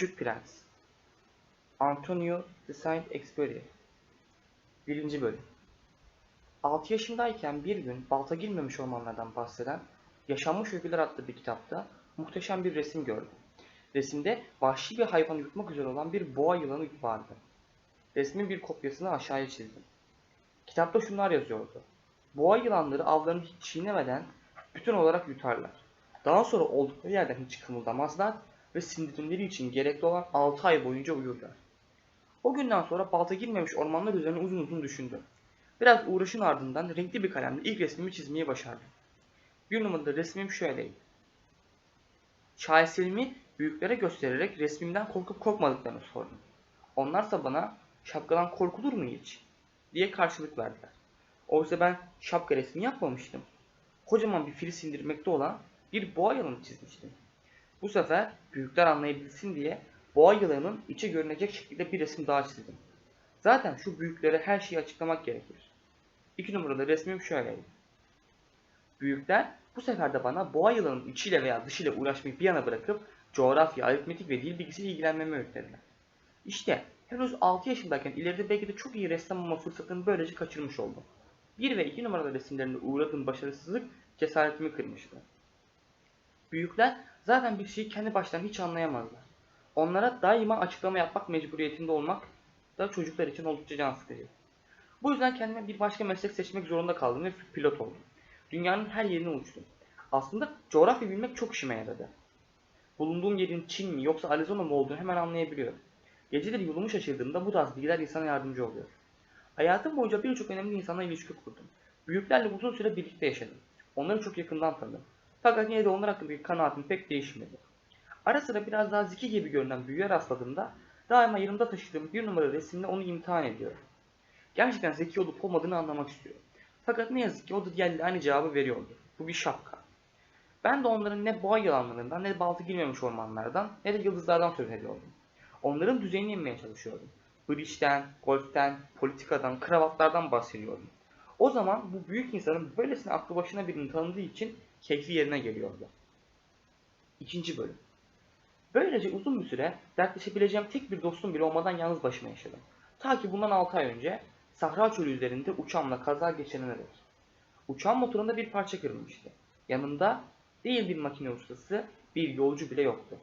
Küçük Prens Antonio de Saint-Exupéry 1. Bölüm 6 yaşındayken bir gün balta girmemiş ormanlardan bahseden Yaşanmış Öyküler adlı bir kitapta muhteşem bir resim gördüm. Resimde vahşi bir hayvanı yutmak üzere olan bir boğa yılanı vardı. Resmin bir kopyasını aşağıya çizdim. Kitapta şunlar yazıyordu. Boğa yılanları avlarını hiç çiğnemeden bütün olarak yutarlar. Daha sonra oldukları yerden hiç kımıldamazlar ve sindirimleri için gerekli olan 6 ay boyunca uyurlar. O günden sonra balta girmemiş ormanlar üzerine uzun uzun düşündüm. Biraz uğraşın ardından renkli bir kalemle ilk resmimi çizmeyi başardım. Bir numarada resmim şöyleydi. Şaheserimi büyüklere göstererek resmimden korkup korkmadıklarını sordum. Onlarsa bana şapkadan korkulur mu hiç? diye karşılık verdiler. Oysa ben şapka resmi yapmamıştım. Kocaman bir fili sindirmekte olan bir boğa yılanı çizmiştim. Bu sefer büyükler anlayabilsin diye boğa yılanının içi görünecek şekilde bir resim daha çizdim. Zaten şu büyüklere her şeyi açıklamak gerekir. İki numaralı resmim şöyleydi. Büyükler bu sefer de bana boğa yılanının içiyle veya dışıyla uğraşmayı bir yana bırakıp coğrafya, aritmetik ve dil bilgisiyle ilgilenmemi öğütlediler. İşte henüz 6 yaşındayken ileride belki de çok iyi ressam olma fırsatını böylece kaçırmış oldum. 1 ve 2 numaralı resimlerimde uğradığım başarısızlık cesaretimi kırmıştı. Büyükler zaten bir şeyi kendi başlarına hiç anlayamazlar. Onlara daima açıklama yapmak mecburiyetinde olmak da çocuklar için oldukça can sıkıcı. Bu yüzden kendime bir başka meslek seçmek zorunda kaldım ve pilot oldum. Dünyanın her yerine uçtum. Aslında coğrafya bilmek çok işime yaradı. Bulunduğum yerin Çin mi yoksa Arizona mı olduğunu hemen anlayabiliyorum. Geceleri yolumu şaşırdığımda bu tarz bilgiler insana yardımcı oluyor. Hayatım boyunca birçok önemli insanla ilişki kurdum. Büyüklerle uzun süre birlikte yaşadım. Onları çok yakından tanıdım. Fakat yine de onlar hakkındaki kanaatim pek değişmedi. Ara sıra biraz daha zeki gibi görünen büyüğe rastladığımda daima yanımda taşıdığım bir numara resimle onu imtihan ediyorum. Gerçekten zeki olup olmadığını anlamak istiyorum. Fakat ne yazık ki o da diğerleri aynı cevabı veriyordu. Bu bir şapka. Ben de onların ne boğa yılanlarından ne baltı girmemiş ormanlardan ne de yıldızlardan söz ediyordum. Onların düzeyine inmeye çalışıyordum. Bridge'den, golften, politikadan, kravatlardan bahsediyordum. O zaman bu büyük insanın böylesine aklı başına birini tanıdığı için keyfi yerine geliyordu. İkinci bölüm. Böylece uzun bir süre dertleşebileceğim tek bir dostum bile olmadan yalnız başıma yaşadım. Ta ki bundan 6 ay önce Sahra çölü üzerinde uçağımla kaza geçenine dek. Uçağın motorunda bir parça kırılmıştı. Yanımda değil bir makine ustası, bir yolcu bile yoktu.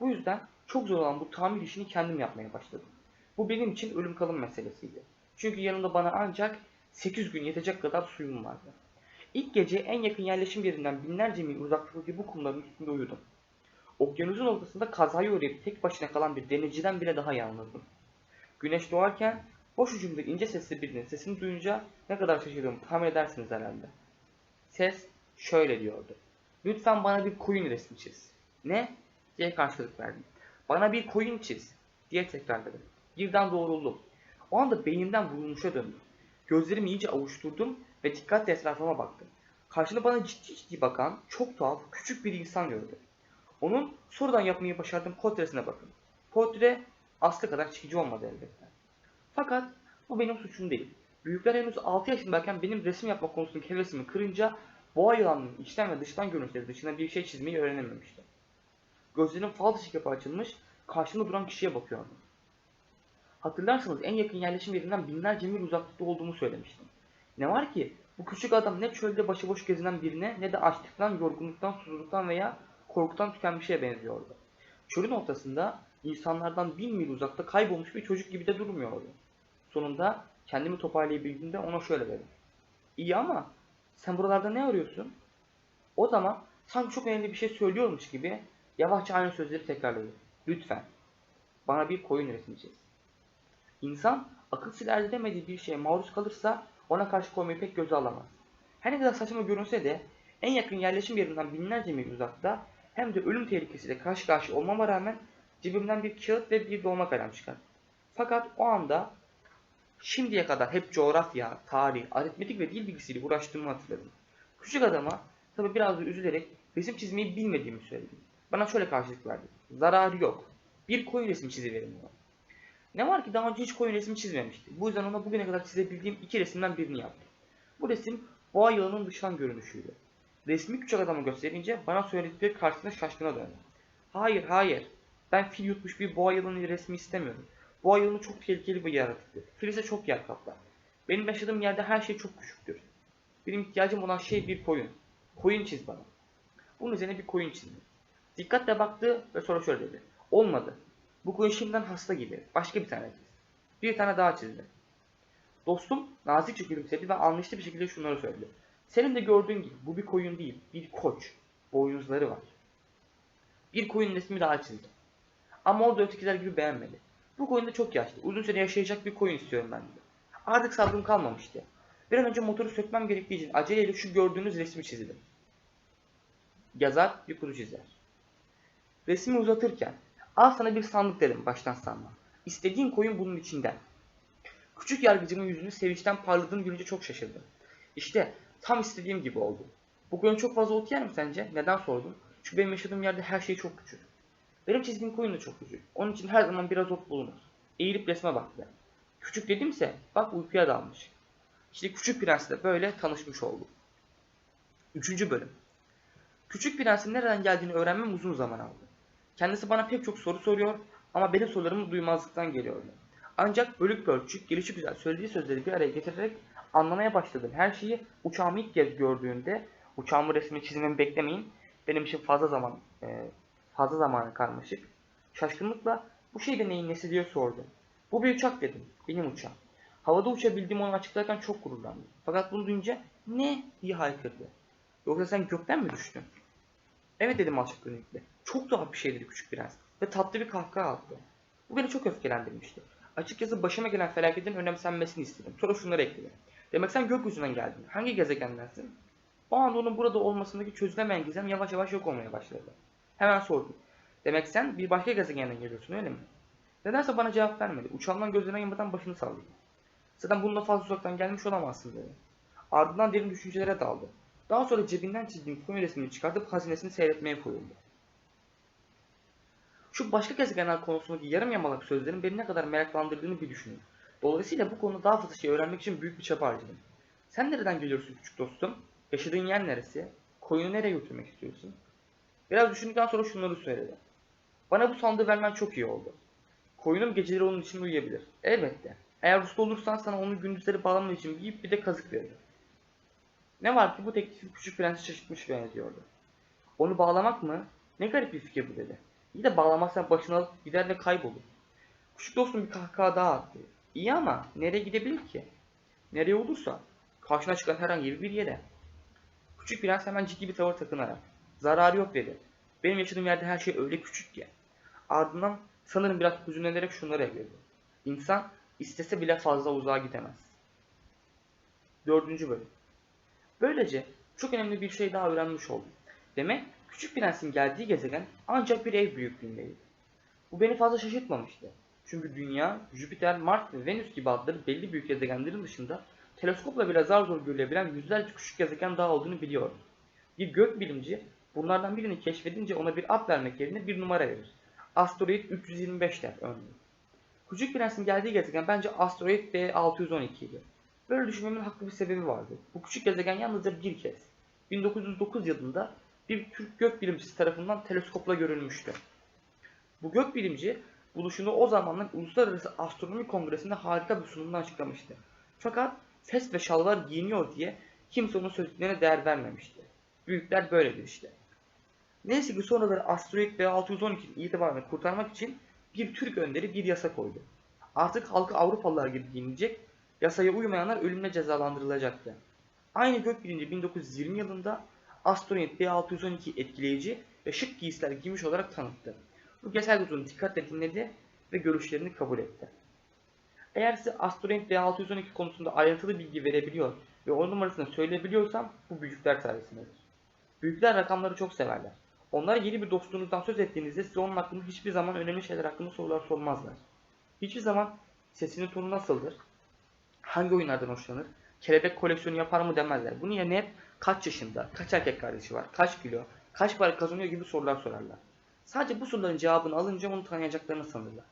Bu yüzden çok zor olan bu tamir işini kendim yapmaya başladım. Bu benim için ölüm kalım meselesiydi. Çünkü yanımda bana ancak 8 gün yetecek kadar suyum vardı. İlk gece en yakın yerleşim yerinden binlerce mil uzaklıktaki bu kumların üstünde uyudum. Okyanusun ortasında kazaya uğrayıp tek başına kalan bir denizciden bile daha yalnızdım. Güneş doğarken boş ucumda ince sesli birinin sesini duyunca ne kadar şaşırdığımı tahmin edersiniz herhalde. Ses şöyle diyordu. Lütfen bana bir koyun resmi çiz. Ne? diye karşılık verdim. Bana bir koyun çiz diye tekrarladım. Birden doğruldum. O anda beynimden vurulmuşa döndüm. Gözlerimi iyice avuşturdum ve dikkatle etrafıma baktım. Karşımda bana ciddi ciddi bakan, çok tuhaf, küçük bir insan gördüm. Onun sonradan yapmayı başardığım portresine bakın. Portre aslı kadar çekici olmadı elbette. Fakat bu benim suçum değil. Büyükler henüz 6 yaşındayken benim resim yapma konusundaki hevesimi kırınca boğa yılanının içten ve dıştan görünüşleri dışında bir şey çizmeyi öğrenememiştim. Gözlerim fal dışı kapı açılmış, karşımda duran kişiye bakıyordum. Hatırlarsanız en yakın yerleşim yerinden binlerce mil uzaklıkta olduğumu söylemiştim. Ne var ki bu küçük adam ne çölde başıboş gezinen birine ne de açlıktan, yorgunluktan, susuzluktan veya korkutan tükenmişe benziyordu. Çölün ortasında insanlardan bin mil uzakta kaybolmuş bir çocuk gibi de durmuyordu. Sonunda kendimi toparlayabildiğimde ona şöyle dedim. İyi ama sen buralarda ne arıyorsun? O zaman sanki çok önemli bir şey söylüyormuş gibi yavaşça aynı sözleri tekrarladı. Lütfen bana bir koyun resmi çiz. İnsan akıl siler demediği bir şeye maruz kalırsa ona karşı koymayı pek göze alamaz. Her ne kadar saçma görünse de en yakın yerleşim yerinden binlerce mil uzakta hem de ölüm tehlikesiyle karşı karşıya olmama rağmen cebimden bir kağıt ve bir dolma kalem çıkar. Fakat o anda şimdiye kadar hep coğrafya, tarih, aritmetik ve dil bilgisiyle uğraştığımı hatırladım. Küçük adama tabi biraz da üzülerek resim çizmeyi bilmediğimi söyledim. Bana şöyle karşılık verdi. Zararı yok. Bir koyun resmi çiziverin ona. Ne var ki daha önce hiç koyun resmi çizmemişti. Bu yüzden ona bugüne kadar çizebildiğim iki resimden birini yaptım. Bu resim boğa yılanının dıştan görünüşüydü. Resmi küçük adama gösterince bana söyledikleri karşısında şaşkına döndü. Hayır hayır. Ben fil yutmuş bir boğa yılanı resmi istemiyorum. Boğa yılanı çok tehlikeli bir yaratıktır. Fil ise çok yer kaplar. Benim yaşadığım yerde her şey çok küçüktür. Benim ihtiyacım olan şey bir koyun. Koyun çiz bana. Bunun üzerine bir koyun çizdi. Dikkatle baktı ve sonra şöyle dedi. Olmadı. Bu koyun şimdiden hasta gibi. Başka bir tane çiz. Bir tane daha çizdi. Dostum nazikçe gülümsedi ve anlayışlı bir şekilde şunları söyledi. Senin de gördüğün gibi bu bir koyun değil, bir koç. Boynuzları var. Bir koyun resmi daha çizdi. Ama o da ötekiler gibi beğenmedi. Bu koyun da çok yaşlı. Uzun süre yaşayacak bir koyun istiyorum ben dedi. Artık sabrım kalmamıştı. Bir an önce motoru sökmem gerektiği için aceleyle şu gördüğünüz resmi çizdim. Yazar bir kuru çizer. Resmi uzatırken al sana bir sandık dedim baştan sanma. İstediğin koyun bunun içinden. Küçük yargıcımın yüzünü sevinçten parladığını görünce çok şaşırdım. İşte tam istediğim gibi oldu. Bu koyun çok fazla ot yer mi sence? Neden sordum? Çünkü benim yaşadığım yerde her şey çok küçük. Benim çizdiğim koyun da çok küçük. Onun için her zaman biraz ot bulunur. Eğilip resme baktı. Küçük dedimse bak uykuya dalmış. İşte Küçük Prens'le böyle tanışmış olduk. Üçüncü bölüm. Küçük Prens'in nereden geldiğini öğrenmem uzun zaman aldı. Kendisi bana pek çok soru soruyor ama benim sorularımı duymazlıktan geliyordu. Ancak bölük pörçük, gelişi güzel söylediği sözleri bir araya getirerek anlamaya başladım. Her şeyi uçağımı ilk kez gördüğünde, uçağımı resmini çizmemi beklemeyin. Benim için fazla zaman, e, fazla zamanı karmaşık. Şaşkınlıkla bu şey de neyin nesi diye sordu. Bu bir uçak dedim. Benim uçağım. Havada uçabildiğimi onu açıklarken çok gururlandım. Fakat bunu duyunca ne diye haykırdı. Yoksa sen gökten mi düştün? Evet dedim alçak. Çok tuhaf bir şey dedi küçük prens. Ve tatlı bir kahkaha attı. Bu beni çok öfkelendirmişti. Açıkçası başıma gelen felaketin önemsenmesini istedim. Sonra şunları ekledim. Demek sen gökyüzünden geldin. Hangi gezegendensin? O anda onun burada olmasındaki çözülemeyen gizem yavaş yavaş yok olmaya başladı. Hemen sordum. Demek sen bir başka gezegenden geliyorsun öyle mi? Nedense bana cevap vermedi. Uçağından gözlerine ayırmadan başını salladı. Zaten bununla fazla uzaktan gelmiş olamazsın dedi. Ardından derin düşüncelere daldı. Daha sonra cebinden çizdiğim koyun resmini çıkartıp hazinesini seyretmeye koyuldu. Şu başka gezegenler konusundaki yarım yamalak sözlerin beni ne kadar meraklandırdığını bir düşünün. Dolayısıyla bu konuda daha fazla şey öğrenmek için büyük bir çaba harcadım. Sen nereden geliyorsun küçük dostum? Yaşadığın yer neresi? Koyunu nereye götürmek istiyorsun? Biraz düşündükten sonra şunları söyledi. Bana bu sandığı vermen çok iyi oldu. Koyunum geceleri onun için uyuyabilir. Elbette. Eğer usta olursan sana onu gündüzleri bağlaman için bir ip bir de kazık veririm. Ne var ki bu teklif küçük prensi şaşırtmış benziyordu. Onu bağlamak mı? Ne garip bir fikir bu dedi. İyi de bağlamazsan başını alıp gider ve kaybolur. Küçük dostum bir kahkaha daha attı. İyi ama nereye gidebilir ki? Nereye olursa. Karşına çıkan herhangi bir yere. Küçük prens hemen ciddi bir tavır takınarak. Zararı yok dedi. Benim yaşadığım yerde her şey öyle küçük ki. Ardından sanırım biraz hüzünlenerek şunları ekledi. İnsan istese bile fazla uzağa gidemez. Dördüncü bölüm. Böylece çok önemli bir şey daha öğrenmiş oldum. Demek Küçük Prens'in geldiği gezegen ancak bir ev büyüklüğündeydi. Bu beni fazla şaşırtmamıştı. Çünkü Dünya, Jüpiter, Mars ve Venüs gibi adları belli büyük gezegenlerin dışında teleskopla bile zar zor görülebilen yüzlerce küçük gezegen daha olduğunu biliyordum. Bir gök bilimci bunlardan birini keşfedince ona bir ad vermek yerine bir numara verir. Asteroid 325 der örneğin. Küçük Prens'in geldiği gezegen bence asteroid B612 idi. Böyle düşünmemin haklı bir sebebi vardı. Bu küçük gezegen yalnızca bir kez 1909 yılında bir Türk gökbilimcisi tarafından teleskopla görülmüştü. Bu gökbilimci buluşunu o zamanlar Uluslararası Astronomi Kongresi'nde harika bir sunumla açıklamıştı. Fakat fes ve şalvar giyiniyor diye kimse onun söylediklerine değer vermemişti. Büyükler böyledir işte. Neyse ki sonraları asteroid B612'nin itibarını kurtarmak için bir Türk önderi bir yasa koydu. Artık halkı Avrupalılar gibi giyinecek, yasaya uymayanlar ölümle cezalandırılacaktı. Aynı gökbilimci 1920 yılında Asteroid B612 etkileyici ve şık giysiler giymiş olarak tanıttı. Bu Gesells'un dikkatle dinledi ve görüşlerini kabul etti. Eğer size Asteroid B612 konusunda ayrıntılı bilgi verebiliyor ve o numarasını söyleyebiliyorsam bu büyükler sayesindedir. Büyükler rakamları çok severler. Onlara yeni bir dostluğunuzdan söz ettiğinizde size onun hakkında hiçbir zaman önemli şeyler hakkında sorular sormazlar. Hiçbir zaman sesinin tonu nasıldır, hangi oyunlardan hoşlanır, kelebek koleksiyonu yapar mı demezler. Bunun yerine hep kaç yaşında, kaç erkek kardeşi var, kaç kilo, kaç para kazanıyor gibi sorular sorarlar. Sadece bu soruların cevabını alınca onu tanıyacaklarını sanırlar.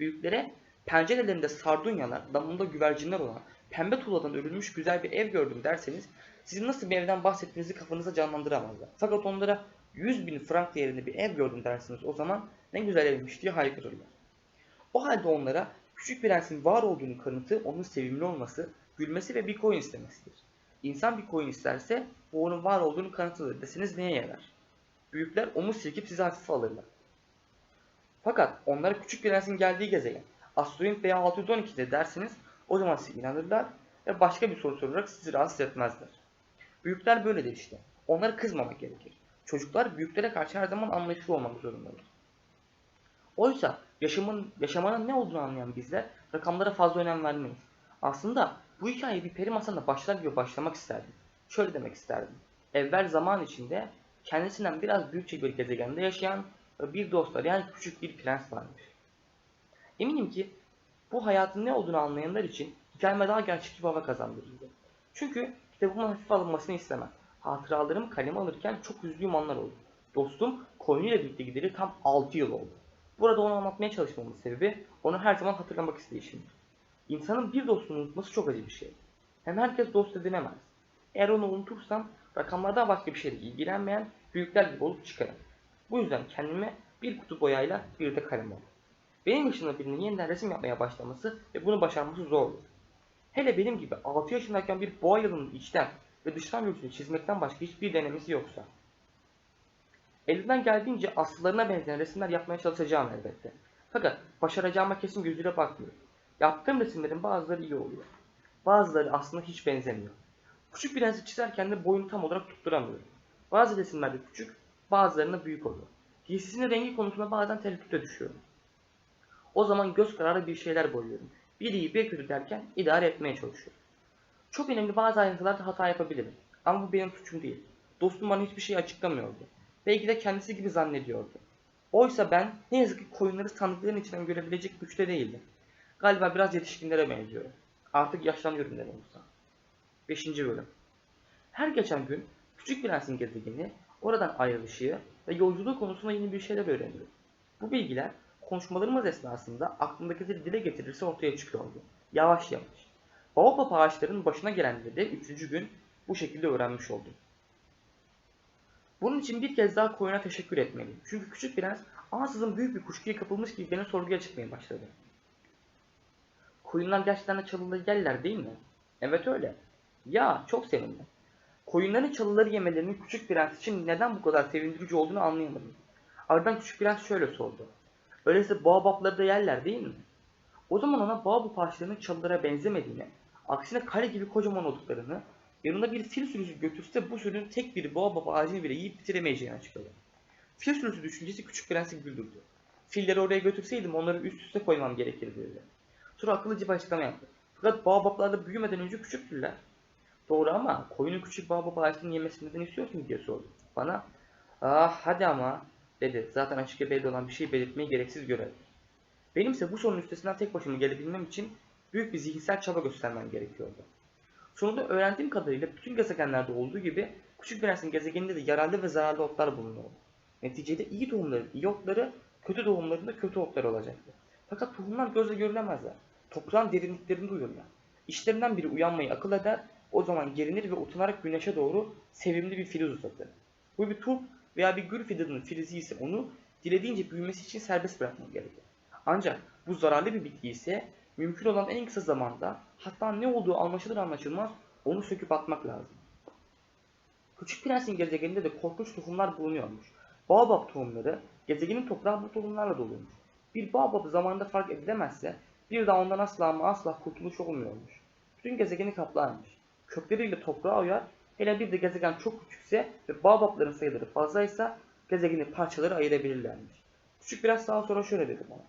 Büyüklere pencerelerinde sardunyalar, damında güvercinler olan pembe tuğladan örülmüş güzel bir ev gördüm derseniz sizin nasıl bir evden bahsettiğinizi kafanıza canlandıramazlar. Fakat onlara 100 bin frank değerinde bir ev gördüm dersiniz o zaman ne güzel evmiş diye haykırırlar. O halde onlara küçük prensin var olduğunu kanıtı onun sevimli olması, gülmesi ve bir koyun istemesidir. İnsan bir koyun isterse bu onun var olduğunu kanıtıdır deseniz neye yarar? Büyükler omuz silkip sizi hafife alırlar. Fakat onlara küçük prensin geldiği gezegen asteroid veya 612'de derseniz o zaman size inanırlar ve başka bir soru sorarak sizi rahatsız etmezler. Büyükler böyledir işte. Onlara kızmamak gerekir. Çocuklar büyüklere karşı her zaman anlayışlı olmak zorundadır. Oysa yaşamın, yaşamanın ne olduğunu anlayan bizler rakamlara fazla önem vermeyiz. Aslında bu hikayeyi bir peri masalına başlar gibi başlamak isterdim. Şöyle demek isterdim. Evvel zaman içinde kendisinden biraz büyükçe bir gezegende yaşayan bir dostlar yani küçük bir prens varmış. Eminim ki bu hayatın ne olduğunu anlayanlar için hikayeme daha gerçekçi bir hava kazandırırdı. Çünkü kitabımın hafife alınmasını istemem. Hatıralarımı kaleme alırken çok üzüldüğüm anlar oldu. Dostum koyunuyla birlikte gideri tam 6 yıl oldu. Burada onu anlatmaya çalışmamın sebebi onu her zaman hatırlamak isteyişimdir. İnsanın bir dostunu unutması çok acı bir şey. Hem herkes dost edinemez. Eğer onu unutursam rakamlardan başka bir şeyle ilgilenmeyen büyükler gibi olup çıkarım. Bu yüzden kendime bir kutu boyayla bir de kalem aldım. Benim yaşımda birinin yeniden resim yapmaya başlaması ve bunu başarması zordu. Hele benim gibi 6 yaşındayken bir boğa yılının içten ve dıştan görüntüsünü çizmekten başka hiçbir denemesi yoksa. Elimden geldiğince aslılarına benzeyen resimler yapmaya çalışacağım elbette. Fakat başaracağıma kesin gözüyle bakmıyorum. Yaptığım resimlerin bazıları iyi oluyor. Bazıları aslında hiç benzemiyor. Küçük prensi çizerken de boyunu tam olarak tutturamıyorum. Bazı resimlerde küçük, bazılarında büyük oluyor. Giysisinin rengi konusunda bazen tereddüte düşüyorum. O zaman göz kararı bir şeyler boyuyorum. Bir iyi bir kötü derken idare etmeye çalışıyorum. Çok önemli bazı ayrıntılarda hata yapabilirim. Ama bu benim suçum değil. Dostum bana hiçbir şey açıklamıyordu. Belki de kendisi gibi zannediyordu. Oysa ben ne yazık ki koyunları sandıkların içinden görebilecek güçte değildim. Galiba biraz yetişkinlere benziyorum. Artık yaşlanıyorum demek olsa. 5. bölüm. Her geçen gün Küçük Prens'in gezegeni, oradan ayrılışı ve yolculuğu konusunda yeni bir şeyler öğreniyorum. Bu bilgiler konuşmalarımız esnasında aklımdakileri dile getirirse ortaya çıkıyordu. Yavaş yavaş. Baobab ağaçlarının başına gelenleri de üçüncü gün bu şekilde öğrenmiş oldum. Bunun için bir kez daha koyuna teşekkür etmeliyim. Çünkü küçük prens ansızın büyük bir kuşkuya kapılmış gibi beni sorguya çıkmaya başladı. Koyunlar gerçekten de çalıları yerler değil mi? Evet öyle. Ya çok sevindim. Koyunların çalıları yemelerinin küçük prens için neden bu kadar sevindirici olduğunu anlayamadım. Ardından küçük prens şöyle sordu. Öyleyse baobabları da yerler değil mi? O zaman ona baobab ağaçlarının çalılara benzemediğini, aksine kale gibi kocaman olduklarını, yanında bir fil sürüsü götürse bu sürünün tek bir baobab ağacını bile yiyip bitiremeyeceğini açıkladı. Fil sürüsü düşüncesi küçük prensi güldürdü. Filleri oraya götürseydim onları üst üste koymam gerekirdi dedi. Sonra akıllıca bir açıklama yaptı. Fakat baobablar da büyümeden önce küçüktürler. Doğru ama koyunun küçük baobab ağaçlarının yemesini neden istiyorsun diye sordu. Bana ah hadi ama dedi. Zaten açıkça belli olan bir şey belirtmeyi gereksiz görev. Benimse bu sorunun üstesinden tek başıma gelebilmem için büyük bir zihinsel çaba göstermem gerekiyordu. Sonunda öğrendiğim kadarıyla bütün gezegenlerde olduğu gibi Küçük Prens'in gezegeninde de yararlı ve zararlı otlar bulunuyor. Neticede iyi tohumların iyi otları, kötü tohumların da kötü otlar olacaktı. Fakat tohumlar gözle görülemezler. Toprağın derinliklerinde uyurlar. İşlerinden biri uyanmayı akıl eder, o zaman gerinir ve utanarak güneşe doğru sevimli bir filiz uzatır. Bu bir turp veya bir gül fidanının filizi ise onu dilediğince büyümesi için serbest bırakmak gerekir. Ancak bu zararlı bir bitki ise mümkün olan en kısa zamanda hatta ne olduğu anlaşılır anlaşılmaz onu söküp atmak lazım. Küçük Prens'in gezegeninde de korkunç tohumlar bulunuyormuş. Baobab tohumları gezegenin toprağı bu tohumlarla doluymuş. Bir baobab zamanında fark edilemezse bir daha ondan asla ama asla kurtuluş olmuyormuş. Bütün gezegeni kaplarmış. Kökleriyle toprağa uyar, hele bir de gezegen çok küçükse ve baobabların sayıları fazlaysa gezegeni parçaları ayırabilirlermiş. Küçük biraz daha sonra şöyle dedi bana.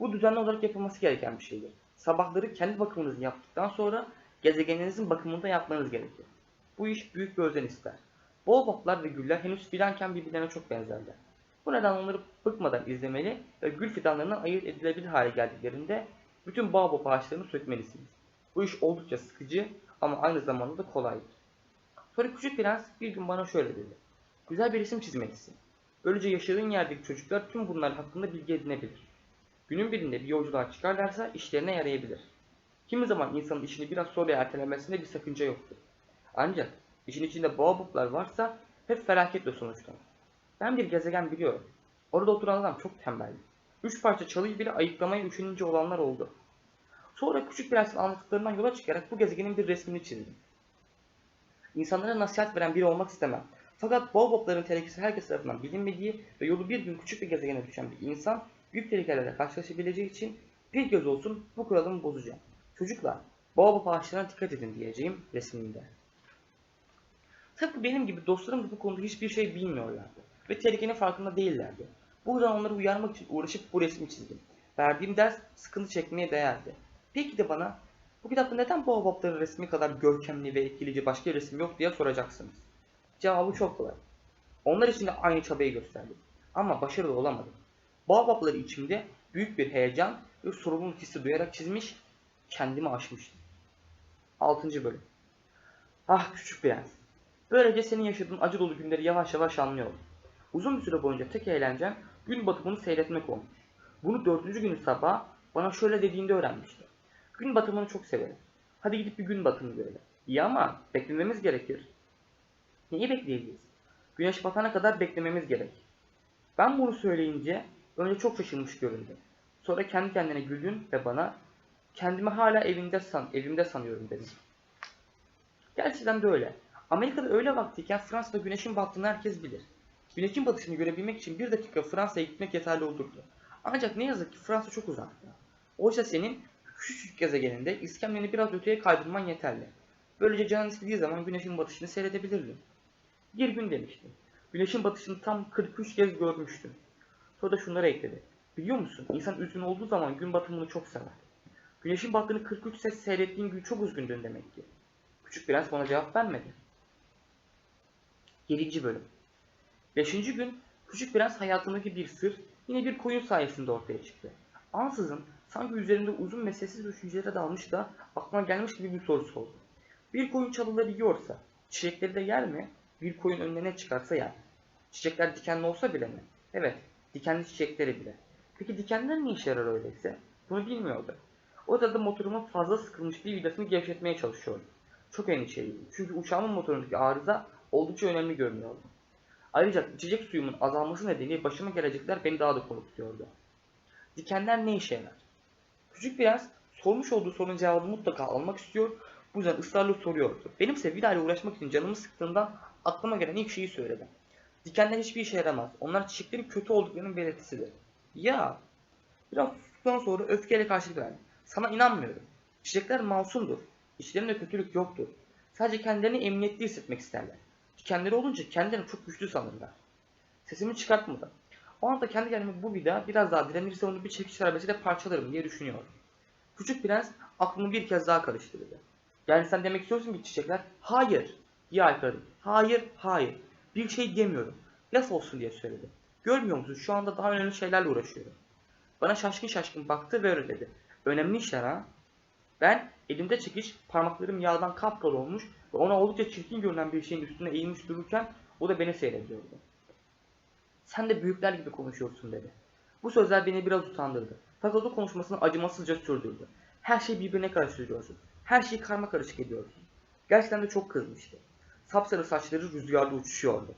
Bu düzenli olarak yapılması gereken bir şeydir. Sabahları kendi bakımınızı yaptıktan sonra gezegeninizin bakımını da yapmanız gerekir. Bu iş büyük bir özen ister. Baobablar ve güller henüz fidanken birbirlerine çok benzerler. Bu nedenle onları bıkmadan izlemeli ve gül fidanlarından ayırt edilebilir hale geldiklerinde bütün baobab ağaçlarını sökmelisiniz. Bu iş oldukça sıkıcı ama aynı zamanda da kolaydır. Sonra küçük prens bir gün bana şöyle dedi. Güzel bir resim çizmelisin. Böylece yaşadığın yerdeki çocuklar tüm bunlar hakkında bilgi edinebilir. Günün birinde bir yolculuğa çıkarlarsa işlerine yarayabilir. Kimi zaman insanın işini biraz sonra ertelemesinde bir sakınca yoktur. Ancak işin içinde baobablar varsa hep felaketle sonuçlanır. Ben bir gezegen biliyorum. Orada oturan adam çok tembeldi. Üç parça çalıyı bile ayıklamaya üşenince olanlar oldu. Sonra küçük prensin anlattıklarından yola çıkarak bu gezegenin bir resmini çizdim. İnsanlara nasihat veren biri olmak istemem. Fakat Baobab'ların tehlikesi herkes tarafından bilinmediği ve yolu bir gün küçük bir gezegene düşen bir insan büyük tehlikelerle karşılaşabileceği için bir göz olsun bu kuralımı bozacağım. Çocuklar, Baobab ağaçlarına dikkat edin diyeceğim resimimde. Tıpkı benim gibi dostlarım da bu konuda hiçbir şey bilmiyorlardı ve tehlikenin farkında değillerdi. Bu yüzden onları uyarmak için uğraşıp bu resmi çizdim. Verdiğim ders sıkıntı çekmeye değerdi. Peki de bana bu kitapta neden Baobab'ların resmi kadar görkemli ve etkileyici başka bir resim yok diye soracaksınız. Cevabı çok kolay. Onlar için de aynı çabayı gösterdim. Ama başarılı olamadım. Baobab'ları içimde büyük bir heyecan ve sorumluluk hissi duyarak çizmiş, kendimi aşmıştım. 6. bölüm. Ah küçük prens. Böylece senin yaşadığın acı dolu günleri yavaş yavaş anlıyorum. Uzun bir süre boyunca tek eğlencem gün batımını seyretmek olmuş. Bunu dördüncü günü sabah bana şöyle dediğinde öğrenmiştim. Gün batımını çok severim. Hadi gidip bir gün batımı görelim. İyi ama beklememiz gerekir. Neyi bekleyeceğiz? Güneş batana kadar beklememiz gerek. Ben bunu söyleyince önce çok şaşırmış göründü. Sonra kendi kendine güldün ve bana kendimi hala evimde san evimde sanıyorum dedim. Gerçekten de öyle. Amerika'da öyle vaktiyken Fransa'da güneşin battığını herkes bilir. Güneşin batışını görebilmek için bir dakika Fransa'ya gitmek yeterli olurdu. Ancak ne yazık ki Fransa çok uzakta. Oysa senin küçücük gezegeninde iskemleni biraz öteye kaydırman yeterli. Böylece canın istediği zaman güneşin batışını seyredebilirdin. Bir gün demiştim. Güneşin batışını tam 43 kez görmüştüm. Sonra da şunları ekledi. Biliyor musun? İnsan üzgün olduğu zaman gün batımını çok sever. Güneşin battığını 43 kez seyrettiğin gün çok üzgündün demek ki. Küçük prens bana cevap vermedi. 7. bölüm. 5. gün Küçük Prens hayatındaki bir sır yine bir koyun sayesinde ortaya çıktı. Ansızın sanki üzerinde uzun ve sessiz düşüncelere dalmış da aklına gelmiş gibi bir soru sordu. Bir koyun çalıları yiyorsa çiçekleri de yer mi? Bir koyun önüne ne çıkarsa yer. Çiçekler dikenli olsa bile mi? Evet, dikenli çiçekleri bile. Peki dikenler ne işe yarar öyleyse? Bunu bilmiyordu. O da motorumun fazla sıkılmış bir vidasını gevşetmeye çalışıyordu. Çok endişeliydim. Çünkü uçağımın motorundaki arıza oldukça önemli görünüyordu. Ayrıca içecek suyumun azalması nedeniyle başıma gelecekler beni daha da korkutuyordu. Dikenler ne işe yarar? Küçük prens sormuş olduğu sorunun cevabını mutlaka almak istiyor. Bu yüzden ısrarla soruyordu. Benimse Vida ile uğraşmak için canımı sıktığından aklıma gelen ilk şeyi söyledim. Dikenler hiçbir işe yaramaz. Onlar çiçeklerin kötü olduklarının belirtisidir. Ya! Biraz sustuktan sonra öfkeyle karşılık verdi. Sana inanmıyorum. Çiçekler masumdur. İçlerinde kötülük yoktur. Sadece kendilerini emniyetli hissetmek isterler. Dikenleri olunca kendilerini çok güçlü sanırlar. Sesimi çıkartmadım. O anda kendi kendime bu vida biraz daha direnirse onu bir çekiç darbesiyle parçalarım diye düşünüyorum. Küçük prens aklımı bir kez daha karıştırdı. Yani sen demek istiyorsun ki çiçekler hayır diye haykırdım. Hayır, hayır. Bir şey demiyorum. Laf olsun diye söyledim. Görmüyor musun şu anda daha önemli şeylerle uğraşıyorum. Bana şaşkın şaşkın baktı ve öyle dedi. Önemli işler ha. Ben elimde çekiç, parmaklarım yağdan kapkara olmuş ve ona oldukça çirkin görünen bir şeyin üstüne eğilmiş dururken o da beni seyrediyordu. Sen de büyükler gibi konuşuyorsun dedi. Bu sözler beni biraz utandırdı. Fakat o konuşmasını acımasızca sürdürdü. Her şeyi birbirine karıştırıyorsun. Her şeyi karma karışık ediyorsun. Gerçekten de çok kızmıştı. Sapsarı saçları rüzgarda uçuşuyordu.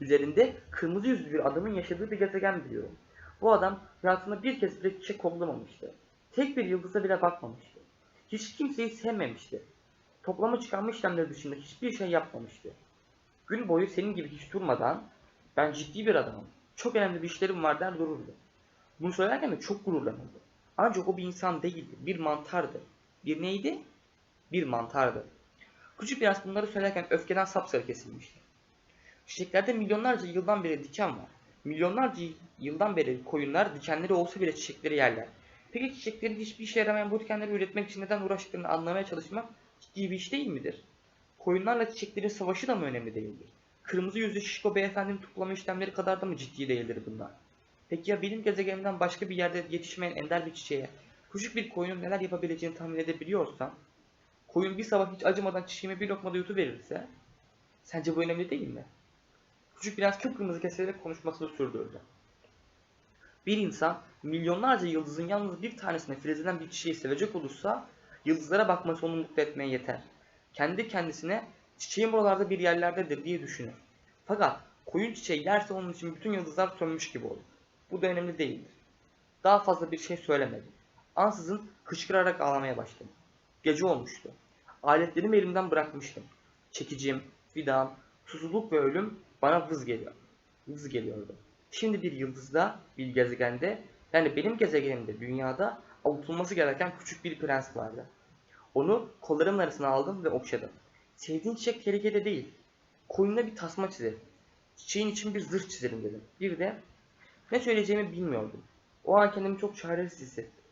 Üzerinde kırmızı yüzlü bir adamın yaşadığı bir gezegen biliyorum. Bu adam hayatında bir kez bile çiçek koklamamıştı. Tek bir yıldıza bile bakmamıştı. Hiç kimseyi sevmemişti. Toplama çıkarma işlemleri dışında hiçbir şey yapmamıştı. Gün boyu senin gibi hiç durmadan ben ciddi bir adamım. Çok önemli bir işlerim var der dururdu. Bunu söylerken de çok gururlanırdı. Ancak o bir insan değildi. Bir mantardı. Bir neydi? Bir mantardı. Küçük biraz bunları söylerken öfkeden sapsarı kesilmişti. Çiçeklerde milyonlarca yıldan beri diken var. Milyonlarca yıldan beri koyunlar dikenleri olsa bile çiçekleri yerler. Peki çiçeklerin hiçbir işe yaramayan bu dikenleri üretmek için neden uğraştıklarını anlamaya çalışmak ciddi bir iş değil midir? Koyunlarla çiçeklerin savaşı da mı önemli değildir? Kırmızı yüzlü şişko beyefendinin toplama işlemleri kadar da mı ciddi değildir bunlar? Peki ya benim gezegenimden başka bir yerde yetişmeyen ender bir çiçeğe küçük bir koyunun neler yapabileceğini tahmin edebiliyorsam, koyun bir sabah hiç acımadan çiçeğime bir lokmada yutuverirse, sence bu önemli değil mi? Küçük biraz kıpkırmızı keserek konuşmasını sürdürdü. Bir insan milyonlarca yıldızın yalnız bir tanesine filizlenen bir çiçeği sevecek olursa yıldızlara bakması onu mutlu etmeye yeter. Kendi kendisine çiçeğim buralarda bir yerlerdedir diye düşünür. Fakat Koyun çiçeği yerse onun için bütün yıldızlar sönmüş gibi olur. Bu da önemli değildir. Daha fazla bir şey söylemedim. Ansızın hıçkırarak ağlamaya başladım. Gece olmuştu. Aletlerimi elimden bırakmıştım. Çekicim, vidam, susuzluk ve ölüm bana vız geliyor. Vız geliyordu. Şimdi bir yıldızda, bir gezegende, yani benim gezegenimde, dünyada avutulması gereken küçük bir prens vardı. Onu kollarımın arasına aldım ve okşadım. Sevdiğin çiçek tehlikede değil. Koyununa bir tasma çizelim. Çiçeğin için bir zırh çizelim dedim. Bir de ne söyleyeceğimi bilmiyordum. O an kendimi çok çaresiz hissettim.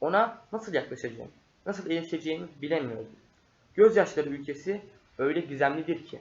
Ona nasıl yaklaşacağım, nasıl erişeceğimi bilemiyordum. Gözyaşları ülkesi öyle gizemlidir ki.